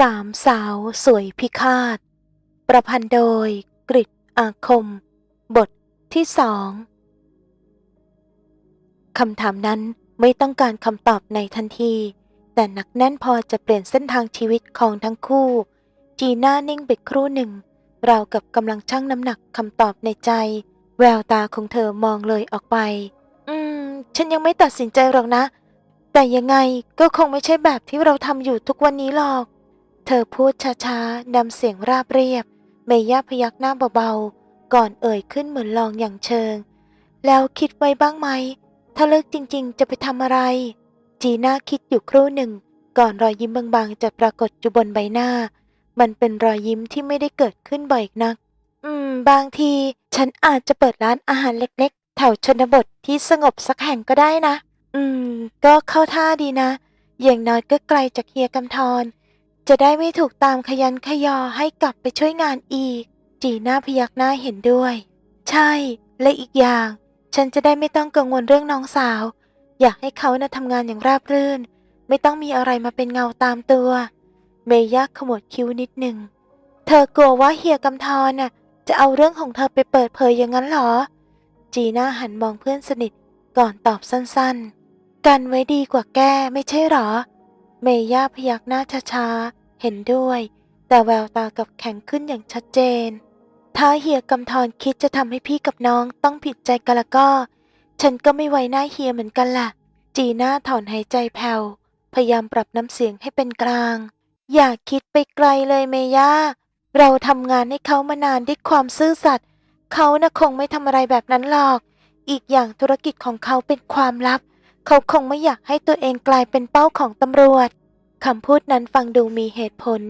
สามสาวสวยพิฆาต ประพันธ์โดยกริชอาคม บทที่สองคำถามนั้นไม่ต้องการคำตอบในทันที แต่หนักแน่นพอจะเปลี่ยนเส้นทางชีวิตของทั้งคู่ จีน่านิ่งไปครู่หนึ่ง เรากับกำลังชั่งน้ำหนักคำตอบในใจ แววตาของเธอมองเลยออกไป อืม ฉันยังไม่ตัดสินใจหรอกนะ แต่ยังไงก็คงไม่ใช่แบบที่เราทำอยู่ทุกวันนี้หรอก ธอพูดช้าๆนำเสียงราบเรียบ เมย่าพยักหน้าเบาๆ ก่อนเอ่ยขึ้นเหมือนลองอย่างเชิง แล้วคิดไว้บ้างไหม ถ้าเลิกจริงๆ จะไปทำอะไร จีน่าคิดอยู่ครู่หนึ่ง ก่อนรอยยิ้มบางๆ จะปรากฏอยู่บนใบหน้า มันเป็นรอยยิ้มที่ไม่ได้เกิดขึ้นบ่อยนัก อืม บางที ฉันอาจจะเปิดร้านอาหารเล็กๆ แถวชนบทที่สงบสักแห่งก็ได้นะ อืม ก็เข้าท่าดีนะ อย่างน้อยก็ไกลจากเฮียกำธร จะได้ไม่ถูกตามขยันขยอให้กลับไปช่วยงานอีก จีน่าพยักหน้าเห็นด้วย ใช่ และอีกอย่าง ฉันจะได้ไม่ต้องกังวลเรื่องน้องสาว อยากให้เขานะ่ะทำงานอย่างราบรื่น ไม่ต้องมีอะไรมาเป็นเงาตามตัว เมย่าขมวดคิ้วนิดหนึ่ง เธอกลัวว่าเฮียกำธรน่ะจะเอาเรื่องของเธอไปเปิดเผยอย่างนั้นเหรอ จีน่าหันมองเพื่อนสนิทก่อนตอบสั้นๆ กันไว้ดีกว่าแก้ไม่ใช่หรอ เมย่าพยักหน้าช้าๆ เห็นด้วย แต่แววตากับแข็งขึ้นอย่างชัดเจน ถ้าเฮียกำธรคิดจะทำให้พี่กับน้องต้องผิดใจกันแล้วก็ ฉันก็ไม่ไว้หน้าเฮียเหมือนกันล่ะ จีน่าถอนหายใจแผ่วพยายามปรับน้ำเสียงให้เป็นกลาง อย่าคิดไปไกลเลยเมย่าเราทำงานให้เขามานานด้วยความซื่อสัตย์เขาน่ะคงไม่ทำอะไรแบบนั้นหรอก อีกอย่างธุรกิจของเขาเป็นความลับ เขาคงไม่อยากให้ตัวเองกลายเป็นเป้าของตำรวจ คำพูดนั้นฟังดูมีเหตุผล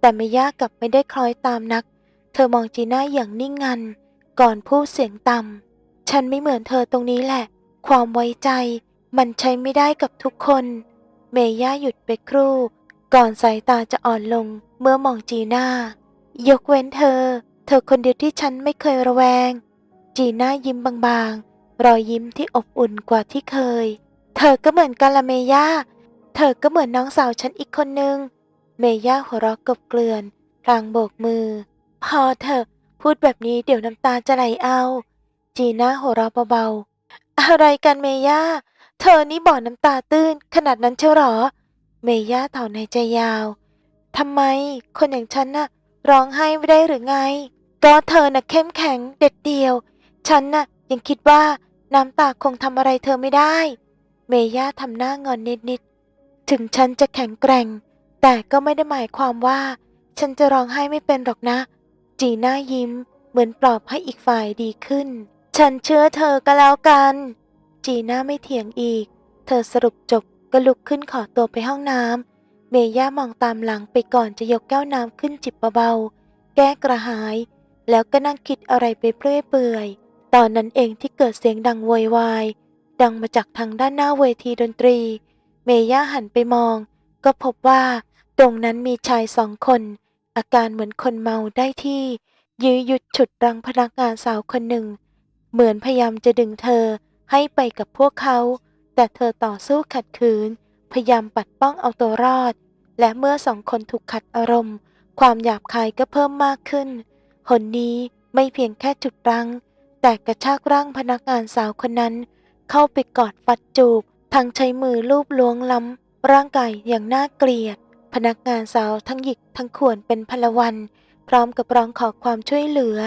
แต่เมย่ากับไม่ได้คล้อยตามนัก เธอมองจีน่าอย่างนิ่งงัน ก่อนพูดเสียงต่ำฉันไม่เหมือนเธอตรงนี้แหละ ความไว้ใจ มันใช้ไม่ได้กับทุกคน เมย่าหยุดไปครู่ ก่อนสายตาจะอ่อนลงเมื่อมองจีน่ายกเว้นเธอ เธอคนเดียวที่ฉันไม่เคยระแวง จีน่ายิ้มบางๆ รอยยิ้มที่อบอุ่นกว่าที่เคย เธอก็เหมือนกันละเมย่า เธอก็เหมือนน้องสาวฉันอีกคนนึง เมย่าหัวเราะกบเกลื่อนพลางโบกมือ พอเถอะพูดแบบนี้เดี๋ยวน้ำตาจะไหลเอา จีน่าหัวเราะเบาๆ อะไรกันเมย่า เธอนี่บ่อน้ำตาตื้นขนาดนั้นเชียวหรอ เมย่าถอนในใจยาวทำไมคนอย่างฉันน่ะร้องไห้ไม่ได้หรือไง ก็เธอน่ะเข้มแข็งเด็ดเดียว ฉันน่ะยังคิดว่าน้ำตาคงทำอะไรเธอไม่ได้ เมย่าทำหน้างอนนิดๆ ถึงฉันจะแข็งแกร่ง แต่ก็ไม่ได้หมายความว่า ฉันจะร้องไห้ไม่เป็นหรอกนะ จีน่ายิ้ม เหมือนปลอบให้อีกฝ่ายดีขึ้น ฉันเชื่อเธอก็แล้วกัน จีน่าไม่เถียงอีก เธอสรุปจบก็ลุกขึ้นขอตัวไปห้องน้ำเมย่ามองตามหลังไปก่อนจะยกแก้วน้ำขึ้นจิบเบาๆ แก้กระหาย แล้วก็นั่งคิดอะไรไปเปื่อยเปื่อยตอนนั้นเองที่เกิดเสียงดังโวยวาย ดังมาจากทางด้านหน้าเวทีดนตรี เมย่าหันไปมอง ก็พบว่า ตรงนั้นมีชายสองคน อาการเหมือนคนเมาได้ที่ ยื้อยุดฉุดรังพนักงานสาวคนหนึ่ง เหมือนพยายามจะดึงเธอให้ไปกับพวกเขา แต่เธอต่อสู้ขัดขืน พยายามปัดป้องเอาตัวรอด และเมื่อสองคนถูกขัดอารมณ์ ความหยาบคายก็เพิ่มมากขึ้น หนนี้ไม่เพียงแค่จุดรัง แต่กระชากร่างพนักงานสาวคนนั้น เข้าไปกอดฟัดจูบ ทั้งใช้มือลูบล้วงล้ำร่างกายอย่างน่าเกลียด พนักงานสาวทั้งหยิกทั้งข่วนเป็นพลวัน พร้อมกับร้องขอความช่วยเหลือ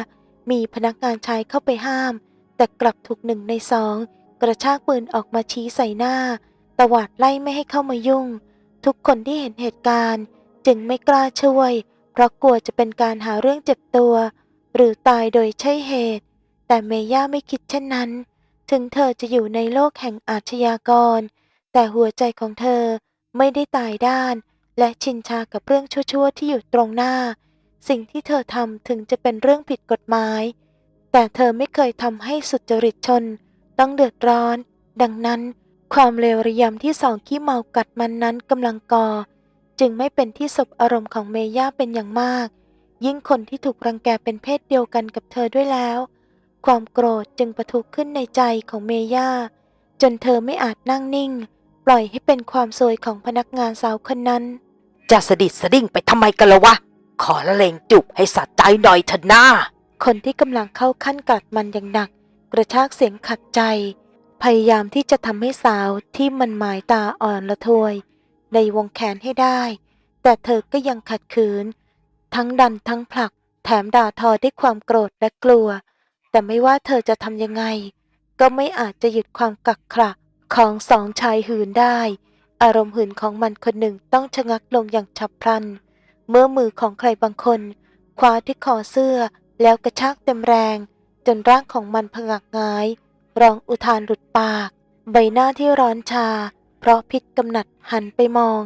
มีพนักงานชายเข้าไปห้าม แต่กลับถูกหนึ่งในสองกระชากปืนออกมาชี้ใส่หน้า ตวาดไล่ไม่ให้เข้ามายุ่ง ทุกคนที่เห็นเหตุการณ์ จึงไม่กล้าช่วย เพราะกลัวจะเป็นการหาเรื่องเจ็บตัว หรือตายโดยใช่เหตุ แต่เมย่าไม่คิดเช่นนั้น ถึงเธอจะอยู่ในโลกแห่งอาชญากร แต่หัวใจของเธอไม่ได้ตายด้าน และชินชากับเรื่องชั่วๆ ที่อยู่ตรงหน้า สิ่งที่เธอทำถึงจะเป็นเรื่องผิดกฎหมาย แต่เธอไม่เคยทำให้สุจริตชน ต้องเดือดร้อน ดังนั้น ความเลวระยำที่สองขี้เมากัดมันนั้นกำลังก่อ จึงไม่เป็นที่สบอารมณ์ของเมย่าเป็นอย่างมาก ยิ่งคนที่ถูกรังแกเป็นเพศเดียวกันกับเธอด้วยแล้ว ความโกรธจึงประทุขึ้นในใจของเมย่า จนเธอไม่อาจนั่งนิ่ง ปล่อยให้เป็นความโซยของพนักงานสาวคนนั้น จะสะดิดสะดิ้งไปทำไมกันละวะ ขอละเลงจุบให้สะใจหน่อยเถอะหน้า คนที่กำลังเข้าขั้นกัดมันอย่างหนัก กระชากเสียงขัดใจ พยายามที่จะทำให้สาวที่มันหมายตาอ่อนละทวย ในวงแขนให้ได้ แต่เธอก็ยังขัดขืน ทั้งดันทั้งผลัก แถมด่าทอด้วยความโกรธและกลัว แต่ไม่ว่าเธอจะทำยังไง ก็ไม่อาจจะหยุดความกักขระของสองชายหืนได้ อารมณ์หืนของมันคนหนึ่งต้องชะงักลงอย่างฉับพลัน เมื่อมือของใครบางคน คว้าที่คอเสื้อแล้วกระชากเต็มแรง จนร่างของมันผงักงายร้องอุทานหลุดปาก ใบหน้าที่ร้อนชา เพราะพิษกำหนัดหันไปมอง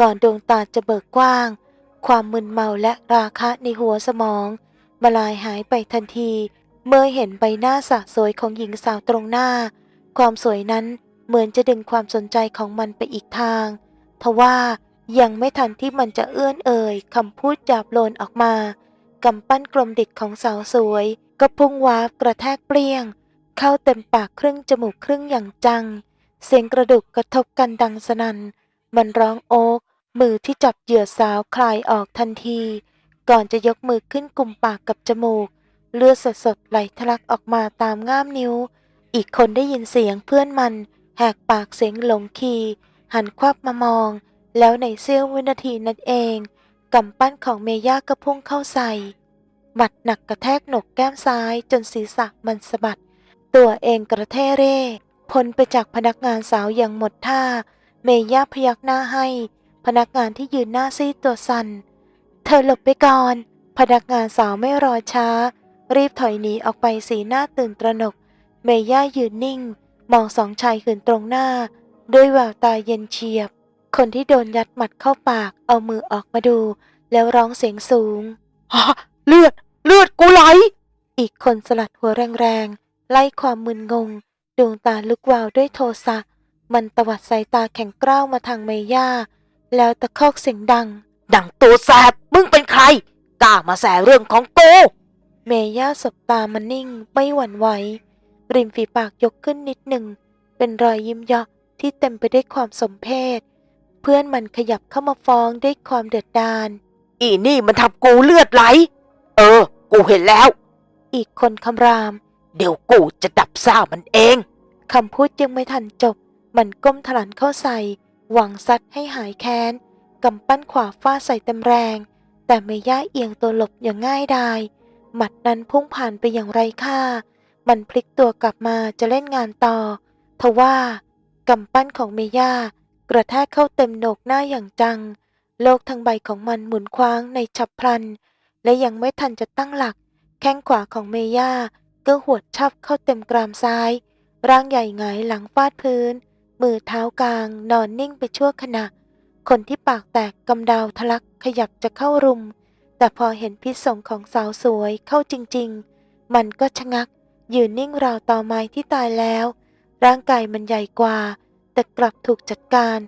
ก่อนดวงตาจะเบิกกว้าง ความมึนเมาและราคะในหัวสมองมาลายหายไปทันที เมื่อเห็นใบหน้าสะสวยของหญิงสาวตรงหน้า ความสวยนั้นเหมือนจะดึงความสนใจของมันไปอีกทาง ทว่ายังไม่ทันที่มันจะเอื้อนเอ่ยคำพูดหยาบโลนออกมากำปั้นกลมดิกของสาวสวย ก็พุ่งวาบกระแทกเปรี้ยง เข้าเต็มปากครึ่งจมูกครึ่งอย่างจัง เสียงกระดูกกระทบกันดังสนัน่นมันร้องโอกมือที่จับเหยื่อสาวคลายออกทันที ก่อนจะยกมือขึ้นกุมปากกับจมูก เลือดสดๆไหลทะลักออกมาตามง่ามนิ้ว อีกคนได้ยินเสียงเพื่อนมันแหกปากเสียงหลงคีหันควับมามอง แล้วในเสี้ยววินาทีนั้นเองกำปั้นของเมย่าก็พุ่งเข้าใส่หมัดหนักกระแทกหนกแก้มซ้ายจนศีรษะมันสะบัด ตัวเองกระเทเร่พ้นไปจากพนักงานสาวอย่างหมดท่า เมย่าพยักหน้าให้ พนักงานที่ยืนหน้าซีดตัวสัน่น เธอหลบไปก่อน พนักงานสาวไม่รอช้า รีบถอยหนีออกไปสีหน้าตื่นตระหนก เมย่ายืนนิ่ง มองสองชายขืนตรงหน้า ด้วยแววตาเย็นเฉียบ คนที่โดนยัดหมัดเข้าปากเอามือออกมาดู แล้วร้องเสียงสูงฮะเลือด เลือดกูไหล อีกคนสลัดหัวแรงๆ ไล่ความมึนงง ดวงตาลุกวาวด้วยโทสะ มันตวัดสายตาแข็งกร้าวมาทางเมย่า แล้วตะคอกเสียงดัง ดังตัวแสบมึงเป็นใครกล้ามาแสเรื่องของกู เมย่าสบตามันนิ่งไม่หวั่นไหว ริมฝีปากยกขึ้นนิดหนึ่ง เป็นรอยยิ้มเยาะที่เต็มไปด้วยความสมเพชเพื่อนมันขยับเข้ามาฟ้องด้วยความเดือดดาล อีนี่มันทำกูเลือดไหล เออ กูเห็นแล้ว อีกคนคำราม เดี๋ยวกูจะดับซ่ามันเอง คำพูดยังไม่ทันจบ มันก้มถลันเข้าใส่ หวังซัดให้หายแค้น กำปั้นขวาฟาดใส่เต็มแรง แต่เมย่าเอียงตัวหลบอย่างง่ายดาย หมัดนั้นพุ่งผ่านไปอย่างไรค่า มันพลิกตัวกลับมาจะเล่นงานต่อทว่ากำปั้นของเมย่ากระแทกเข้าเต็มโหนกหน้าอย่างจัง โลกทั้งใบของมันหมุนคว้างในฉับพลัน และยังไม่ทันจะตั้งหลัก แข้งขวาของเมย่าก็หวดชับเข้าเต็มกรามซ้าย ร่างใหญ่หงายหลังฟาดพื้น มือเท้ากลางนอนนิ่งไปชั่วขณะ คนที่ปากแตกกำดาวทะลักขยับจะเข้ารุม แต่พอเห็นพิษสงของสาวสวยเข้าจริง ๆ มันก็ชะงัก ยืนนิ่งราวต่อไม้ที่ตายแล้ว ร่างกายมันใหญ่กว่า แต่กลับถูกจัดการ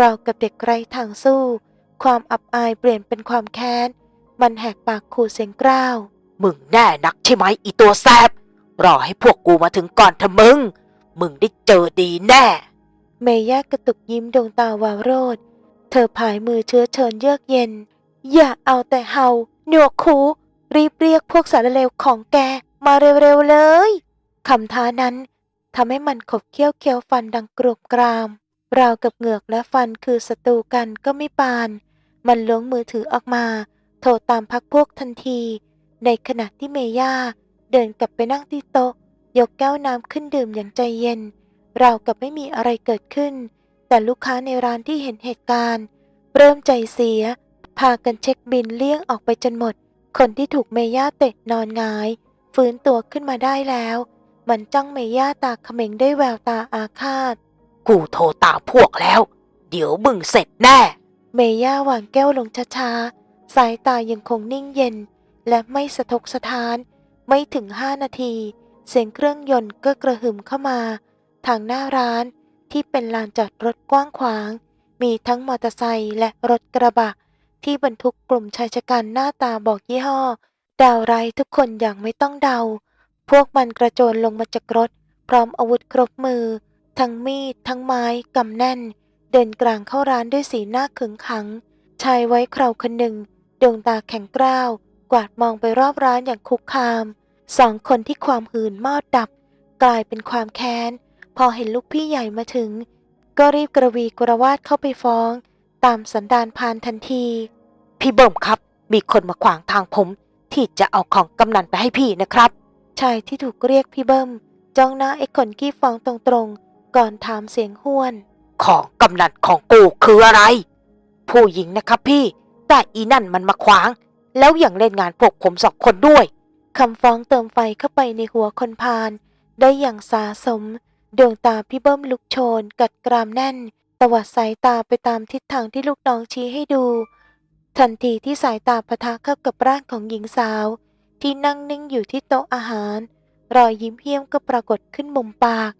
ราวกับเด็กไร้ทางสู้ ความอับอายเปลี่ยนเป็นความแค้น มันแหกปากขู่เสียงกร้าว มึงแน่นักใช่ไหมอีตัวแสบรอให้พวกกูมาถึงก่อนเถอะมึง มึงได้เจอดีแน่ เมย่ากระตุกยิ้มดวงตาวาวโรด เธอผายมือเชื้อเชิญเยือกเย็น อย่าเอาแต่เฮาหนวกคูรีบเรียกพวกสารเลวของแกมาเร็วๆเลยคำท้านั้นทำให้มันขบเคี้ยวเคี้ยวฟันดังกรุบกราม ราวกับเหงือกและฟันคือศัตรูกันก็ไม่ปาน มันล้วงมือถือออกมา โทรตามพักพวกทันที ในขณะที่เมย่า เดินกลับไปนั่งที่โต๊ะ ยกแก้วน้ำขึ้นดื่มอย่างใจเย็น ราวกับไม่มีอะไรเกิดขึ้น แต่ลูกค้าในร้านที่เห็นเหตุการณ์ เริ่มใจเสีย พากันเช็คบินเลี่ยงออกไปจนหมด คนที่ถูกเมย่าเตะนอนหงาย ฟื้นตัวขึ้นมาได้แล้ว มันจ้องเมย่าตาเขม็งด้วยแววตาอาฆาต กูโทรตามพวกแล้ว เดี๋ยวมึงเสร็จแน่ เมย่าวางแก้วลงช้าๆ สายตายังคงนิ่งเย็น และไม่สะทกสะท้าน ไม่ถึงห้านาที เสียงเครื่องยนต์ก็กระหึ่มเข้ามา ทางหน้าร้านที่เป็นลานจอดรถกว้างขวาง มีทั้งมอเตอร์ไซค์และรถกระบะ ที่บรรทุกกลุ่มชายชะกันหน้าตาบอกยี่ห้อ ดาวไรทุกคนอย่างไม่ต้องเดา พวกมันกระโจนลงมาจากรถ พร้อมอาวุธครบมือ ทั้งมีด ทั้งไม้กำแน่น เดินกลางเข้าร้านด้วยสีหน้าขึงขัง ชายไว้คราวคนหนึ่ง ดวงตาแข็งกร้าว กวาดมองไปรอบร้านอย่างคุกคาม สองคนที่ความหืนมอดดับ กลายเป็นความแค้น พอเห็นลูกพี่ใหญ่มาถึง ก็รีบกระวีกระวาดเข้าไปฟ้อง ตามสันดานพานทันที พี่เบิ่มครับ มีคนมาขวางทางผม ที่จะเอาของกำนันไปให้พี่นะครับ ชายที่ถูกเรียกพี่เบิ้มจ้องหน้าไอ้คนขี้ฟ้องตรงๆ ก่อนถามเสียงห้วน ของกำนันของกูคืออะไร ผู้หญิงนะครับพี่ แต่อีนั่นมันมาขวาง แล้วยังเล่นงานพวกผมสองคนด้วยคำฟ้องเติมไฟเข้าไปในหัวคนพาลได้อย่างสาสม ดวงตาพี่เบิ้มลุกโชน กัดกรามแน่น ตวัดสายตาไปตามทิศทางที่ลูกน้องชี้ให้ดู ทันทีที่สายตาปะทะเข้ากับร่างของหญิงสาว ที่นั่งนิ่งอยู่ที่โต๊ะอาหาร รอยยิ้มเหี้ยมก็ปรากฏขึ้นมุมปาก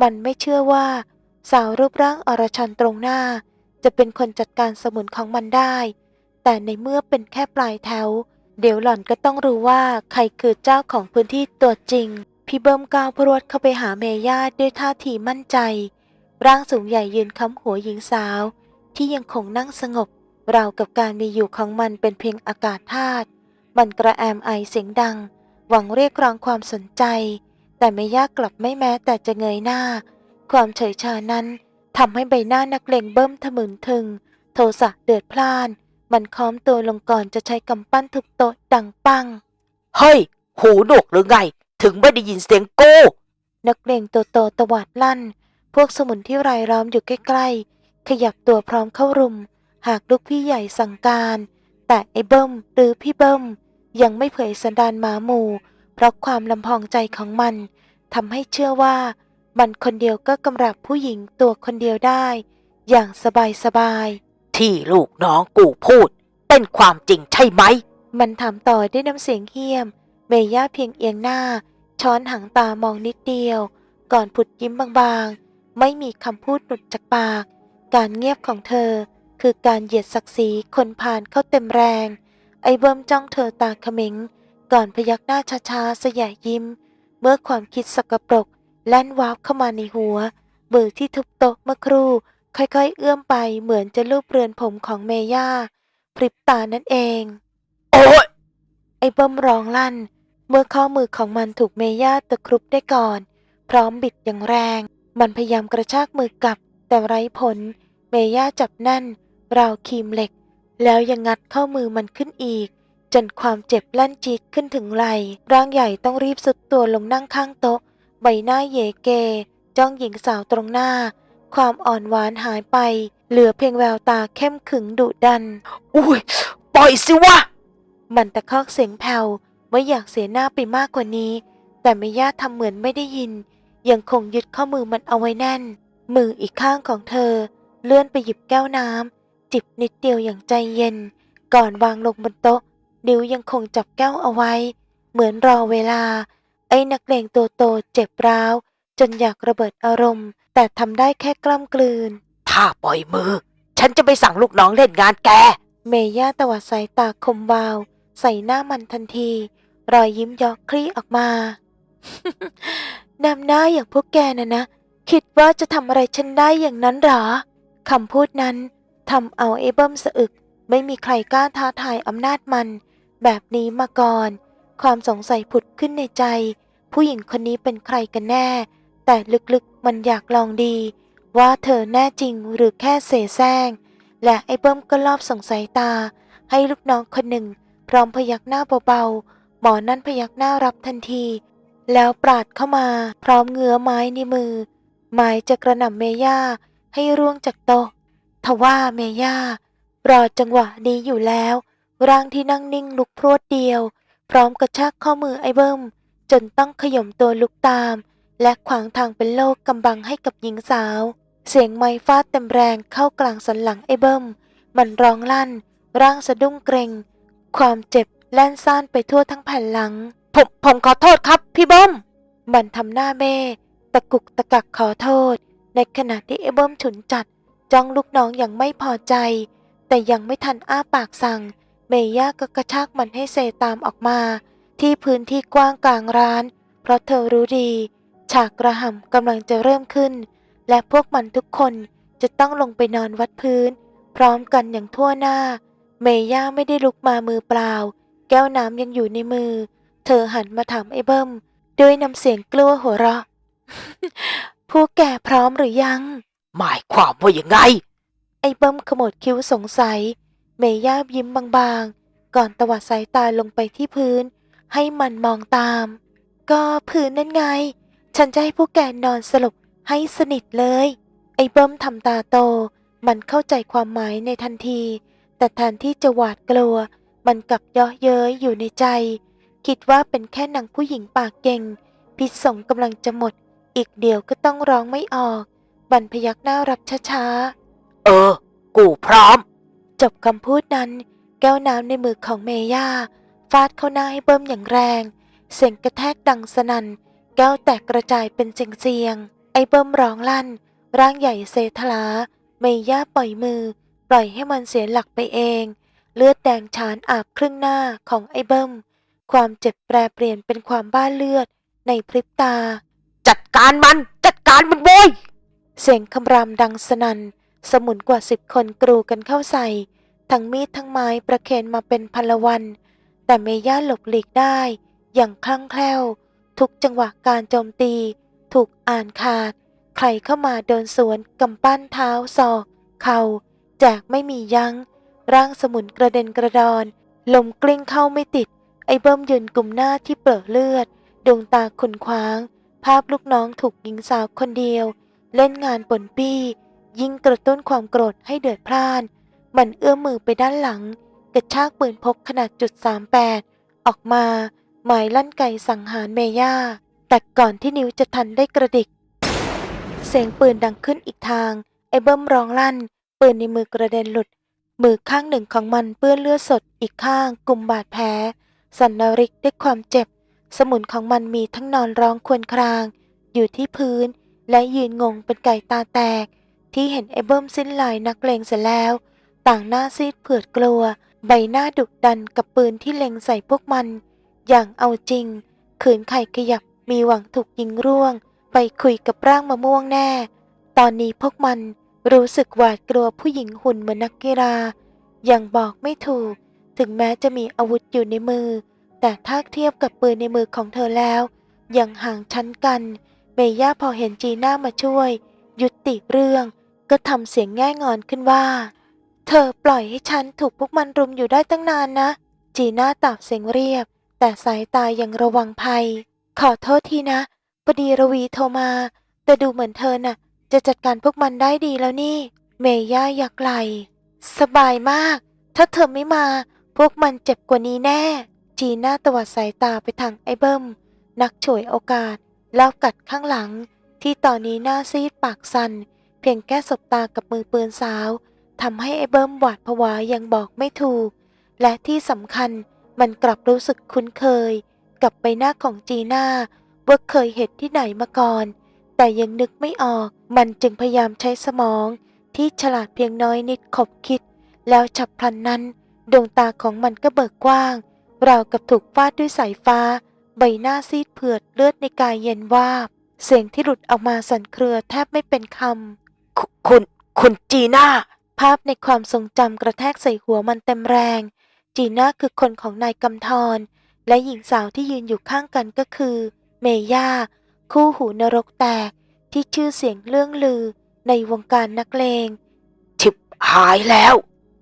มันไม่เชื่อว่า สาวรูปร่างอรชันตรงหน้า จะเป็นคนจัดการสมุนของมันได้ แต่ในเมื่อเป็นแค่ปลายแถว เดี๋ยวหล่อนก็ต้องรู้ว่าใครคือเจ้าของพื้นที่ตัวจริง พี่เบิ้มก้าวพรวดเข้าไปหาเมย่าด้วยท่าทีมั่นใจ ร่างสูงใหญ่ยืนค้ำหัวหญิงสาว ที่ยังคงนั่งสงบ ราวกับการมีอยู่ของมันเป็นเพียงอากาศธาตุมันกระแอมไอเสียงดัง หวังเรียกร้องความสนใจ แต่เมย่ากลับไม่แม้แต่จะเงยหน้า ความเฉยชานั้นทำให้ใบหน้านักเลงเบิ้มทะมึนทึง โทสะเดือดพล่าน มันค้อมตัวลงก่อนจะใช้กำปั้นทุบโต๊ะดังปัง เฮ้ย หูหนวกหรือไง ถึงไม่ได้ยินเสียงกูนักเลงตัวโตตวาดลั่น พวกสมุนที่รายล้อมอยู่ใกล้ๆ ขยับตัวพร้อมเข้ารุม หากลูกพี่ใหญ่สั่งการ แต่ไอ้เบิ้มหรือพี่เบิ้มยังไม่เผยสันดานหมาหมู่ เพราะความลำพองใจของมันทำให้เชื่อว่า มันคนเดียวก็กำราบผู้หญิงตัวคนเดียวได้ อย่างสบายๆที่ลูกน้องกูพูด เป็นความจริงใช่ไหม มันถามต่อด้วยน้ำเสียงเฮี้ยม เมย่าเพียงเอียงหน้า ช้อนหางตามองนิดเดียว ก่อนผุดยิ้มบางๆ ไม่มีคำพูดหลุดจากปาก การเงียบของเธอ คือการเหยียดศักดิ์ศรีคนผ่านเข้าเต็มแรง ไอ้เบิ้มจ้องเธอตาเขม็ง ก่อนพยักหน้าช้าๆสยายยิ้ม เมื่อความคิดสกปรก แล่นวาบเข้ามาในหัวมือที่ทุบโต๊ะเมื่อครู่ ค่อยๆ เอื้อมไปเหมือนจะลูบเรือนผมของเมย่าพริบตานั่นเอง โอ้ยไอ้เบิ้มร้องลั่น เมื่อข้อมือของมันถูกเมย่าตะครุบได้ก่อน พร้อมบิดอย่างแรง มันพยายามกระชากมือกลับ แต่ไร้ผล เมย่าจับแน่น ราวครีมเหล็ก แล้วยังงัดเข้ามือมันขึ้นอีก จนความเจ็บลั่นจีดขึ้นถึงไหลร่างใหญ่ต้องรีบสุดตัวลงนั่งข้างโต๊ะ ใบหน้าเยเก จ้องหญิงสาวตรงหน้า ความอ่อนหวานหายไป เหลือเพียงแววตาเข้มขึงดุดัน อุ้ย ปล่อยสิวะ มันตะคอกเสียงแผ่วไม่อยากเสียหน้าไปมากกว่านี้ แต่ไม่ย่าทำเหมือนไม่ได้ยิน ยังคงยึดข้อมือมันเอาไว้แน่น มืออีกข้างของเธอ เลื่อนไปหยิบแก้วน้ำจิบนิดเดียวอย่างใจเย็น ก่อนวางลงบนโต๊ะนิ้วยังคงจับแก้วเอาไว้ เหมือนรอเวลา ไอ้นักเลงตัวโตเจ็บร้าว จนอยากระเบิดอารมณ์ แต่ทำได้แค่กล้ำกลืน ถ้าปล่อยมือ ฉันจะไปสั่งลูกน้องเล่นงานแก เมย่าตวัดสายตาคมวาว ใส่หน้ามันทันที รอยยิ้มยอกคลี่ออกมา นำหน้าอย่างพวกแกนะนะ คิดว่าจะทำอะไรฉันได้อย่างนั้นหรอคำพูดนั้นทำเอาไอ้เบิ้มสะอึก ไม่มีใครกล้าท้าทายอำนาจมัน แบบนี้มาก่อน ความสงสัยผุดขึ้นในใจ ผู้หญิงคนนี้เป็นใครกันแน่ แต่ลึกๆมันอยากลองดี ว่าเธอแน่จริงหรือแค่เสแสร้ง และไอ้เบิ้มก็รอบสงสายตา ให้ลูกน้องคนหนึ่ง พร้อมพยักหน้าเบาๆหมอนั่นพยักหน้ารับทันที แล้วปราดเข้ามาพร้อมเงื้อไม้ในมือ ไม้จะกระหน่ำเมย่าให้ร่วงจากโต๊ะทว่าเมย่ารอจังหวะนี้อยู่แล้ว ร่างที่นั่งนิ่งลุกพรวดเดียว พร้อมกระชากข้อมือไอ้เบิ้ม จนต้องขย่มตัวลุกตาม และขวางทางเป็นโลกกำบังให้กับหญิงสาว เสียงไม้ฟาดเต็มแรงเข้ากลางสันหลังไอ้เบิ้ม มันร้องลั่น ร่างสะดุ้งเกรงความเจ็บแล่นซ่านไปทั่วทั้งแผ่นหลัง ผมผมขอโทษครับพี่เบิ้ม มันทำหน้าเบ้ตะกุกตะกักขอโทษ ในขณะที่ไอ้เบิ้มฉุนจัดจ้องลูกน้องอย่างไม่พอใจ แต่ยังไม่ทันอ้าปากสั่ง เมย่าก็กระชากมันให้เซตามออกมา ที่พื้นที่กว้างกลางร้าน เพราะเธอรู้ดี ฉากกระหำกำลังจะเริ่มขึ้น และพวกมันทุกคนจะต้องลงไปนอนวัดพื้น พร้อมกันอย่างทั่วหน้า เมย่าไม่ได้ลุกมามือเปล่า แก้วน้ำยังอยู่ในมือ เธอหันมาถามไอ้เบิ้มด้วยน้ำเสียงกลัวหัวเราะ ผู้แก่พร้อมหรือยัง หมายความว่ายังไง ไอ้เบิ้มขมวดคิ้วสงสัย เมย่ายิ้มบางๆ ก่อนตวัดสายตาลงไปที่พื้น ให้มันมองตาม ก็พื้นนั่นไง ฉันจะให้พวกแกนอนสลบให้สนิทเลย ไอ้เบิ้มทำตาโต มันเข้าใจความหมายในทันที แต่แทนที่จะหวาดกลัว มันกลับเย่อเย้ยอยู่ในใจ คิดว่าเป็นแค่นางผู้หญิงปากเก่ง พิษสงกำลังจะหมด อีกเดียวก็ต้องร้องไม่ออก บันพยักหน้ารับช้าๆ เออ กูพร้อม จบคำพูดนั้น แก้วน้ำในมือของเมย่า ฟาดเข้าหน้าให้เบิ้มอย่างแรง เสียงกระแทกดังสนัน่น แก้วแตกกระจายเป็นเสียงๆไอ้เบิ้มร้องลั่น ร่างใหญ่เซทลา เมย่าปล่อยมือ ปล่อยให้มันเสียหลักไปเอง เลือดแดงฉานอาบครึ่งหน้าของไอ้เบิ้ม ความเจ็บแปรเปลี่ยนเป็นความบ้าเลือดในพริบตา จัดการมัน จัดการมันโว้ยเสียงคำรามดังสนัน่นสมุนกว่าสิบคนกรูกันเข้าใส่ ทั้งมีดทั้งไม้ประเคนมาเป็นพันละวัน แต่เมย่าหลบหลีกได้ อย่างคล่องแคล่ว ทุกจังหวะการโจมตี ถูกอ่านขาด ใครเข้ามาเดินสวนกำปั้นเท้าศอก เข่าแจกไม่มียัง้ง ร่างสมุนกระเด็นกระดอน ลมกลิ้งเข้าไม่ติด ไอ้เบิ้มยืนกลุ่มหน้าที่เปรอเลือด ดวงตาขุนขวาง ภาพลูกน้องถูกหญิงสาวคนเดียว เล่นงานปนปี้ ยิ่งกระตุ้นความโกรธให้เดือดพล่าน มันเอื้อมมือไปด้านหลัง กระชากปืนพกขนาดจุด38ออกมา หมายลั่นไกสังหารเมย่า แต่ก่อนที่นิ้วจะทันได้กระดิก เสียงปืนดังขึ้นอีกทาง ไอ้เบิ้มร้องลั่น ปืนในมือกระเด็นหลุด มือข้างหนึ่งของมันเปื้อนเลือดสดอีกข้างกลุ่มบาดแผล สันนริกด้วยความเจ็บ สมุนของมันมีทั้งนอนร้องครวญคราง อยู่ที่พื้น และยืนงงเป็นไก่ตาแตก ที่เห็นไอ้เบิ้มสิ้นลายนักเลงเสร็จแล้ว ต่างหน้าซีดเผือดกลัว ใบหน้าดุดันกับปืนที่เล็งใส่พวกมัน อย่างเอาจริง ขืนไข่ขยับมีหวังถูกยิงร่วง ไปคุยกับร่างมะม่วงแน่ ตอนนี้พวกมันรู้สึกหวาดกลัวผู้หญิงหุ่นเหมือนนักกีฬาอยังบอกไม่ถูก ถึงแม้จะมีอาวุธอยู่ในมือ แต่ถ้าเทียบกับปืนในมือของเธอแล้ว ยังห่างชั้นกัน เมย่าพอเห็นจีน่ามาช่วย ยุติเรื่อง ก็ทำเสียงแง่งอนขึ้นว่า เธอปล่อยให้ฉันถูกพวกมันรุมอยู่ได้ตั้งนานนะ จีน่าตอบเสียงเรียบ แต่สายตายังระวังภัย ขอโทษทีนะพอดีระวีโทรมา แต่ดูเหมือนเธอน่ะ จะจัดการพวกมันได้ดีแล้วนี่ เมย่ายักไหลสบายมาก ถ้าเธอไม่มา พวกมันเจ็บกว่านี้แน่ จีน่าตวัดสายตาไปทางไอ้เบิ้ม นักฉวยโอกาสแล้วกัดข้างหลัง ที่ตอนนี้หน้าซีดปากสัน่นเพียงแค่สบตากับมือปืนสาวทำให้ไอ้เบิ้มหวาดผวายังบอกไม่ถูก และที่สำคัญมันกลับรู้สึกคุ้นเคย กับใบหน้าของจีน่าว่าเคยเห็นที่ไหนมาก่อน แต่ยังนึกไม่ออก มันจึงพยายามใช้สมอง ที่ฉลาดเพียงน้อยนิดขบคิด แล้วฉับพลันนั้น ดวงตาของมันก็เบิกกว้าง ราวกับถูกฟาดด้วยสายฟ้า ใบหน้าซีดเผือดเลือดในกายเย็นวาบ เสียงที่หลุดออกมาสั่นเครือแทบไม่เป็นคำคุคุณคุณจีน่า ภาพในความทรงจำกระแทกใส่หัวมันเต็มแรง จีน่าคือคนของนายกำธร และหญิงสาวที่ยืนอยู่ข้างกันก็คือ เมย่า คู่หูนรกแตก ที่ชื่อเสียงเรื่องลือ ในวงการนักเลงชิบหายแล้ว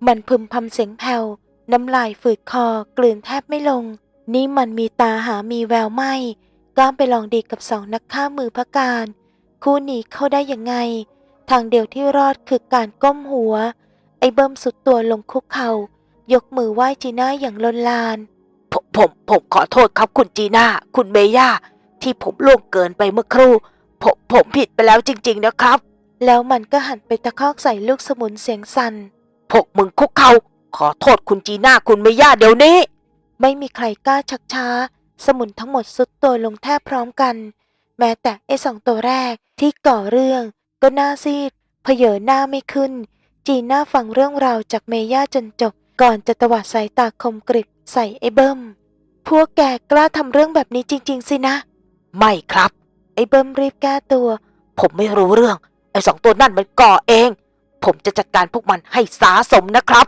มันพึมพำเสียงแผ่วน้ำลายฝืดคอกลืนแทบไม่ลง นี่มันมีตาหามีแววไหมกล้ามไปลองดีกับสองนักฆ่ามือพระการ คู่นี้เข้าได้ยังไง ทางเดียวที่รอดคือการก้มหัว ไอ้เบิ้มสุดตัวลงคุกเขา่ายกมือไหว้จีน่าอย่างลนลาน ผมผมผมขอโทษครับคุณจีน่าคุณเมย่า ที่ผมล่วงเกินไปเมื่อครู่ ผมผมผิดไปแล้วจริง ๆ นะครับ แล้วมันก็หันไปตะคอกใส่ลูกสมุนเสียงสั่น พวกมึงคุกเขาขอโทษคุณจีน่าคุณเมย่าเดี๋ยวนี้ ไม่มีใครกล้าชักช้า สมุนทั้งหมดสุดตัวลงแทบพร้อมกัน แม้แต่ไอ้สองตัวแรกที่ก่อเรื่อง ก็หน้าซีดเผยหน้าไม่ขึ้น จีน่าฟังเรื่องราวจากเมย่าจนจบ ก่อนจะตวัดสายตาคมกริบใส่ไอ้เบิ้ม พวกแกกล้าทำเรื่องแบบนี้จริง ๆ สินะ ไม่ครับ ไอ้เบิ้มรีบแก้ตัว ผมไม่รู้เรื่อง ไอ้สองตัวนั่นมันก่อเอง ผผมจะจัดการพวกมันให้สาสมนะครับ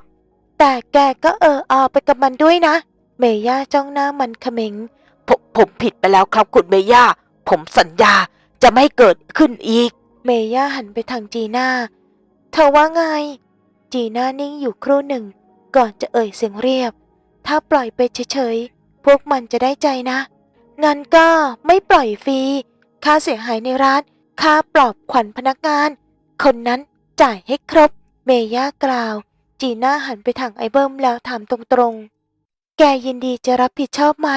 แต่แกก็เอออไปกับมันด้วยนะ เมย่าจ้องหน้ามันเขม็งผมผมผิดไปแล้วครับคุณเมย่า ผมสัญญาจะไม่ให้เกิดขึ้นอีก เมย่าหันไปทางจีน่า เธอว่าไง จีน่านิ่งอยู่ครู่หนึ่ง ก่อนจะเอ่ยเสียงเรียบ ถ้าปล่อยไปเฉยๆ พวกมันจะได้ใจนะ งั้นก็ไม่ปล่อยฟรี ค่าเสียหายในร้าน ค่าปลอบขวัญพนักงาน คนนั้น จ่ายให้ครบ เมย่ากล่าว จีน่าหันไปทางไอเบิมแล้วถามตรงๆ แกยินดีจะรับผิดชอบไหม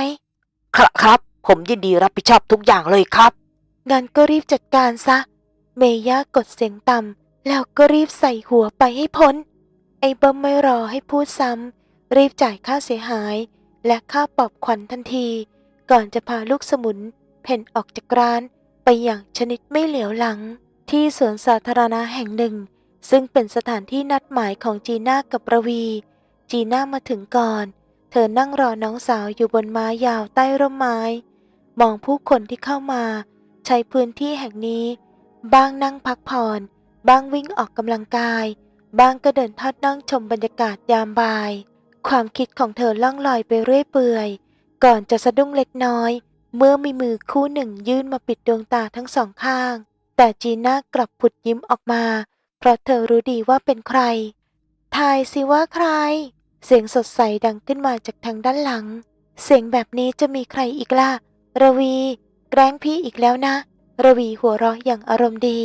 ครับครับ ผมยินดีรับผิดชอบทุกอย่างเลยครับ งั้นก็รีบจัดการซะ เมย่ากดเสียงต่ำแล้วก็รีบใส่หัวไปให้พ้น ไอ้เบิ้มไม่รอให้พูดซ้ำรีบจ่ายค่าเสียหาย และค่าปลอบขวัญทันที ก่อนจะพาลูกสมุนเพ่นออกจากร้านไปอย่างชนิดไม่เหลียวหลังที่สวนสาธารณะแห่งหนึ่ง ซึ่งเป็นสถานที่นัดหมายของจีน่ากับประวี จีน่ามาถึงก่อน เธอนั่งรอน้องสาวอยู่บนม้ายาวใต้ร่มไม้ มองผู้คนที่เข้ามา ใช้พื้นที่แห่งนี้ บ้างนั่งพักผ่อน บ้างวิ่งออกกำลังกาย บ้างก็เดินทอดนั่งชมบรรยากาศยามบ่าย ความคิดของเธอล่องลอยไปเรื่อยเปื่อย ก่อนจะสะดุ้งเล็กน้อย เมื่อมีมือคู่หนึ่งยื่นมาปิดดวงตาทั้งสองข้าง แต่จีน่ากลับผุดยิ้มออกมา เพราะเธอรู้ดีว่าเป็นใคร ทายสิว่าใคร เสียงสดใสดังขึ้นมาจากทางด้านหลัง เสียงแบบนี้จะมีใครอีกล่ะ ระวี แกล้งพี่อีกแล้วนะ ระวีหัวเราะอย่างอารมณ์ดี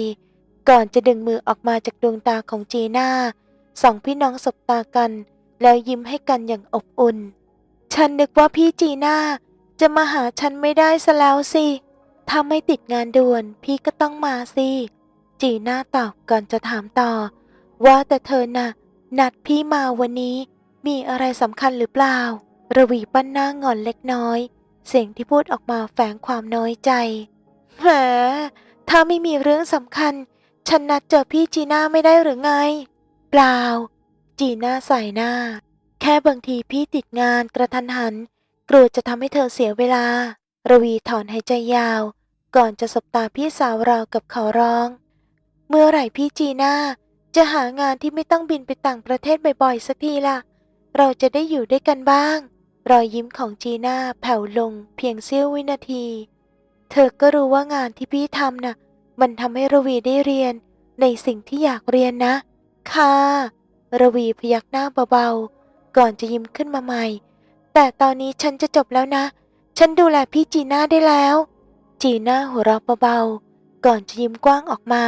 ก่อนจะดึงมือออกมาจากดวงตาของจีน่าสองพี่น้องสบตากัน แล้วยิ้มให้กันอย่างอบอุ่น ฉันนึกว่าพี่จีน่าจะมาหาฉันไม่ได้ซะแล้วสิ ถ้าไม่ติดงานด่วนพี่ก็ต้องมาสิ จีน่าตอบก่อนจะถามต่อ ว่าแต่เธอน่ะ นัดพี่มาวันนี้ มีอะไรสำคัญหรือเปล่า ระวีปั้นหน้างอนเล็กน้อย เสียงที่พูดออกมาแฝงความน้อยใจแหมถ้าไม่มีเรื่องสำคัญ ฉันนัดเจอพี่จีน่าไม่ได้หรือไง เปล่า จีน่าใส่หน้า แค่บางทีพี่ติดงานกระทันหัน กลัวจะทำให้เธอเสียเวลา ระวีถอนหายใจยาว ก่อนจะสบตาพี่สาวเรากับเขาร้อง เมื่อไหร่พี่จีน่าจะหางานที่ไม่ต้องบินไปต่างประเทศบ่อยๆสักทีล่ะ เราจะได้อยู่ด้วยกันบ้าง รอยยิ้มของจีน่าแผ่วลงเพียงเสี้ยววินาที เธอก็รู้ว่างานที่พี่ทำน่ะ มันทำให้ระวีได้เรียน ในสิ่งที่อยากเรียนนะ ค่ะ ระวีพยักหน้าเบาๆ ก่อนจะยิ้มขึ้นมาใหม่ แต่ตอนนี้ฉันจะจบแล้วนะ ฉันดูแลพี่จีน่าได้แล้ว จีน่าหัวเราะเบาๆ ก่อนจะยิ้มกว้างออกมา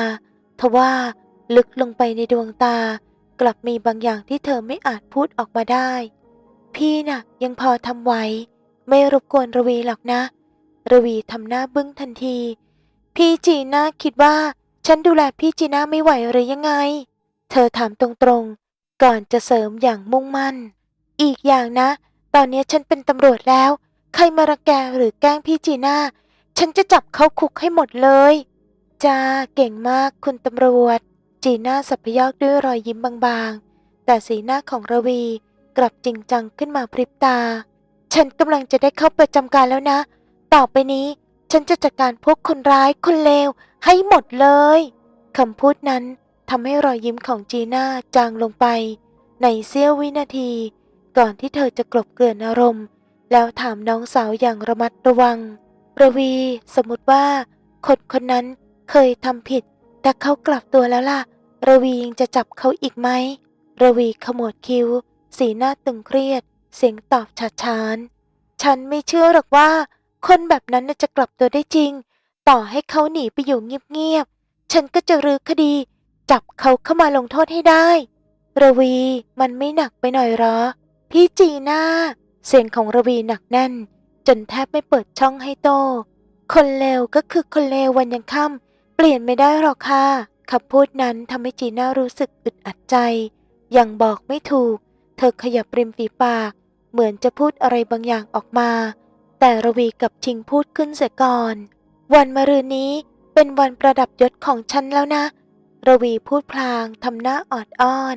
ทว่าลึกลงไปในดวงตา กลับมีบางอย่างที่เธอไม่อาจพูดออกมาได้ พี่น่ะ ยังพอทำไหวไม่รบกวนระวีหรอกนะ ระวีทำหน้าบึ้งทันที พี่จีน่าคิดว่า ฉันดูแลพี่จีน่าไม่ไหวหรือยังไง เธอถามตรงๆ ก่อนจะเสริมอย่างมุ่งมั่น อีกอย่างนะ ตอนนี้ฉันเป็นตำรวจแล้ว ใครมารังแกหรือแกล้งพี่จีน่า ฉันจะจับเขาคุกให้หมดเลย จ้าเก่งมากคุณตำรวจ จีน่าสับพยอกด้วยรอยยิ้มบางๆ แต่สีหน้าของระวีกลับจริงจังขึ้นมาพริบตา ฉันกำลังจะได้เข้าประจำการแล้วนะ ต่อไปนี้ ฉันจะจัดการพวกคนร้ายคนเลวให้หมดเลยคำพูดนั้นทำให้รอยยิ้มของจีน่าจางลงไป ในเสี้ยววินาที ก่อนที่เธอจะกลบเกลื่อนอารมณ์ แล้วถามน้องสาวอย่างระมัดระวัง ระวี สมมติว่าคนคนนั้น เคยทำผิด แต่เขากลับตัวแล้วล่ะ ระวียังจะจับเขาอีกไหม ระวีขมวดคิ้ว สีหน้าตึงเครียด เสียงตอบฉาดฉาน ฉันไม่เชื่อหรอกว่า คนแบบนั้นจะกลับตัวได้จริง ต่อให้เขาหนีไปอยู่เงียบๆ ฉันก็จะรื้อคดี จับเขาเข้ามาลงโทษให้ได้ ระวีมันไม่หนักไปหน่อยหรอ พี่จีน่า เสียงของระวีหนักแน่น จนแทบไม่เปิดช่องให้โตคนเลวก็คือคนเลววันยังค่ำ ปลี่ยนไม่ได้หรอกค่ะคำพูดนั้นทำให้จีน่ารู้สึกอึดอัดใจ ยังบอกไม่ถูก เธอขยับริมฝีปาก เหมือนจะพูดอะไรบางอย่างออกมา แต่ระวีกับชิงพูดขึ้นเสียก่อน วันมะรืนนี้เป็นวันประดับยศของฉันแล้วนะ ระวีพูดพลางทำหน้าออดอ้อน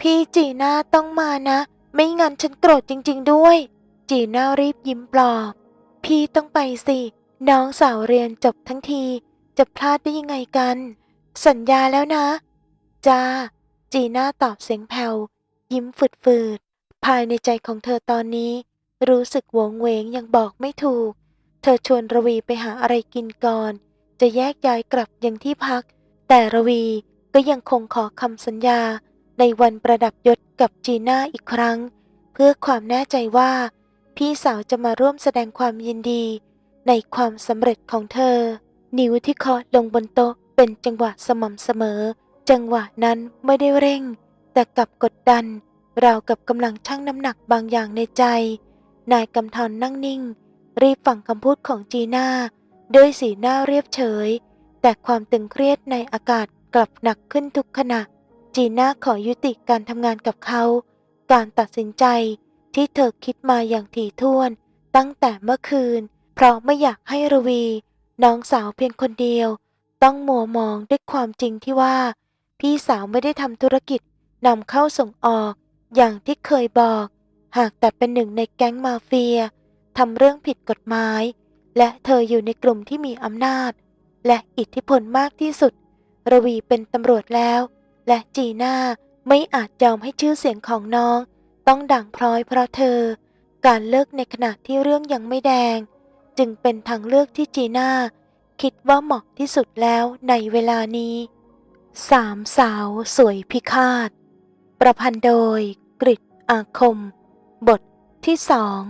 พี่จีน่าต้องมานะ ไม่งั้นฉันโกรธจริง ๆ ด้วย จีน่ารีบยิ้มปลอบ พี่ต้องไปสิ น้องสาวเรียนจบทั้งที จะพลาดได้ยังไงกัน สัญญาแล้วนะจ้าจีน่าตอบเสียงแผ่วยิ้มฝืดๆภายในใจของเธอตอนนี้ รู้สึกหวงเวงยังบอกไม่ถูก เธอชวนระวีไปหาอะไรกินก่อน จะแยกย้ายกลับยังที่พัก แต่ระวีก็ยังคงขอคำสัญญา ในวันประดับยศกับจีน่าอีกครั้ง เพื่อความแน่ใจว่า พี่สาวจะมาร่วมแสดงความยินดี ในความสำเร็จของเธอ นิ้วที่เคาะลงบนโต๊ะเป็นจังหวะสม่ำเสมอ จังหวะนั้นไม่ได้เร่ง แต่กลับกดดัน ราวกับกำลังชั่งน้ำหนักบางอย่างในใจ นายกำธรนั่งนิ่ง รีบฟังคำพูดของจีน่าด้วยสีหน้าเรียบเฉย แต่ความตึงเครียดในอากาศกลับหนักขึ้นทุกขณะ จีน่าขอยุติการทำงานกับเขา การตัดสินใจที่เธอคิดมาอย่างถี่ถ้วน ตั้งแต่เมื่อคืน เพราะไม่อยากให้รวี น้องสาวเพียงคนเดียว ต้องมัวมองด้วยความจริงที่ว่า พี่สาวไม่ได้ทำธุรกิจนำเข้าส่งออก อย่างที่เคยบอก หากแต่เป็นหนึ่งในแก๊งมาเฟียทำเรื่องผิดกฎหมาย และเธออยู่ในกลุ่มที่มีอำนาจ และอิทธิพลมากที่สุด ระวีเป็นตำรวจแล้ว และจีน่าไม่อาจยอมให้ชื่อเสียงของน้อง ต้องด่างพร้อยเพราะเธอ การเลิกในขณะที่เรื่องยังไม่แดง จึงเป็นทางเลือกที่จีน่าคิดว่าเหมาะที่สุดแล้วในเวลานี้สามสาวสวยพิฆาต ประพันธ์โดยกริชอาคม บทที่สอง